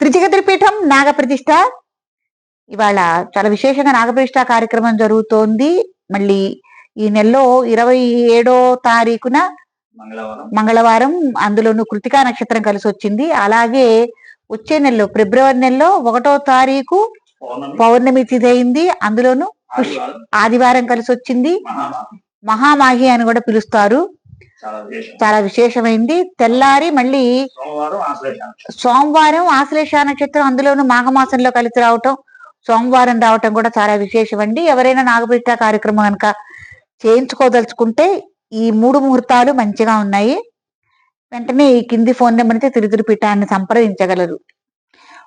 త్రిజగతిపీఠం నాగప్రతిష్ఠ ఇవాళ చాలా విశేషంగా నాగప్రతిష్ఠ కార్యక్రమం జరుగుతోంది. మళ్ళీ ఈ నెలలో ఇరవై ఏడో తారీఖున మంగళవారం. అందులోను కృతికా నక్షత్రం కలిసి వచ్చింది. అలాగే వచ్చే నెలలో ఫిబ్రవరి నెలలో ఒకటో తారీఖు పౌర్ణమి. తిథి అయింది. అందులోను ఆదివారం. కలిసి వచ్చింది. మహామాహి అని కూడా పిలుస్తారు. చాలా విశేషం. చాలా విశేషమైంది. తెల్లారి మళ్ళీ సోమవారం ఆశ్లేష నక్షత్రం. సోమవారం ఆశ్లేష నక్షత్రం అందులోను మాఘమాసంలో కలిసి రావటం సోమవారం రావటం కూడా చాలా విశేషం అండి ఎవరైనా నాగపీఠ కార్యక్రమం కనుక చేయించుకోదలుచుకుంటే ఈ మూడు ముహూర్తాలు మంచిగా ఉన్నాయి. వెంటనే ఈ కింది ఫోన్ నెంబర్ అయితే తిరుతిరి పీఠాన్ని సంప్రదించగలరు.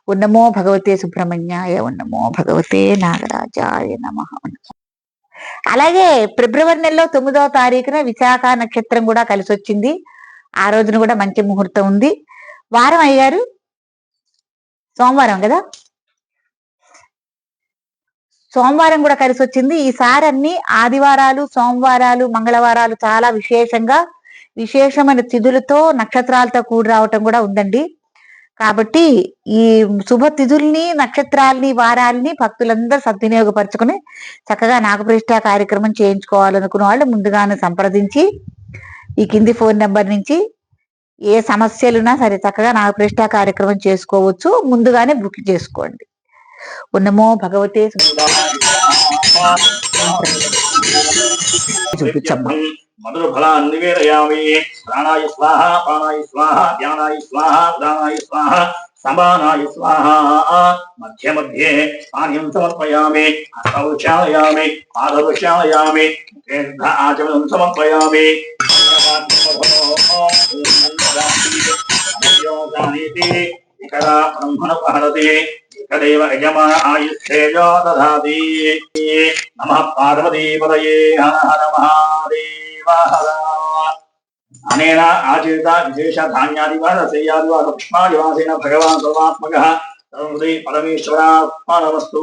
ఉన్నమో భగవతే సుబ్రహ్మణ్యాయ ఉన్నమో భగవతే నాగరాజాయ నమ. అలాగే ఫిబ్రవరి నెలలో తొమ్మిదవ తారీఖున విశాఖ నక్షత్రం కూడా కలిసి వచ్చింది ఆ రోజున కూడా మంచి ముహూర్తం ఉంది. వారం అయ్యారు? సోమవారం కదా? సోమవారం కూడా కలిసి వచ్చింది ఈసారి అన్ని ఆదివారాలు సోమవారాలు మంగళవారాలు చాలా విశేషంగా విశేషమైన తిథులతో నక్షత్రాలతో కూడి రావటం కూడా ఉందండి. కాబట్టి ఈ శుభతిథుల్ని నక్షత్రాల్ని వారాల్ని భక్తులందరూ సద్వినియోగపరచుకుని చక్కగా నాగప్రతిష్ట కార్యక్రమం చేయించుకోవాలనుకున్న వాళ్ళు ముందుగానే సంప్రదించి ఈ కింది ఫోన్ నెంబర్ నుంచి ఏ సమస్యలున్నా సరే చక్కగా నాగప్రతిష్ట కార్యక్రమం చేసుకోవచ్చు. ముందుగానే బుక్ చేసుకోండి. ఉన్నమో భగవతే చూపించమ్మా. మధుర ఫలాన్ని నివేదయామి ప్రాణాయ స్వాహ పానాయ స్వాహ ధ్యానాయ స్వాహ ఉదానాయ స్వాహ సమానాయ స్వాహ. మధ్య మధ్యే పానీయం సమర్పయామి హస్తౌచాలయామి పాదౌచాలయామి తీర్థ ఆచమనం సమర్పయామి. ఇకరా బ్రహ్మణ పహరతి ఇకదేవ యజమాన ఆయుష్ేజో దధాతి నమ పార్వతీపదయే హర హర మహాదేవ. అనేన ఆచరిత విశేష ధాన్యాదివా రసయ్యాదివా సూక్ష్మాదివాసేన భగవాన్ సర్వాత్మక సర్వృతి పరమేశ్వరాత్మనమస్తు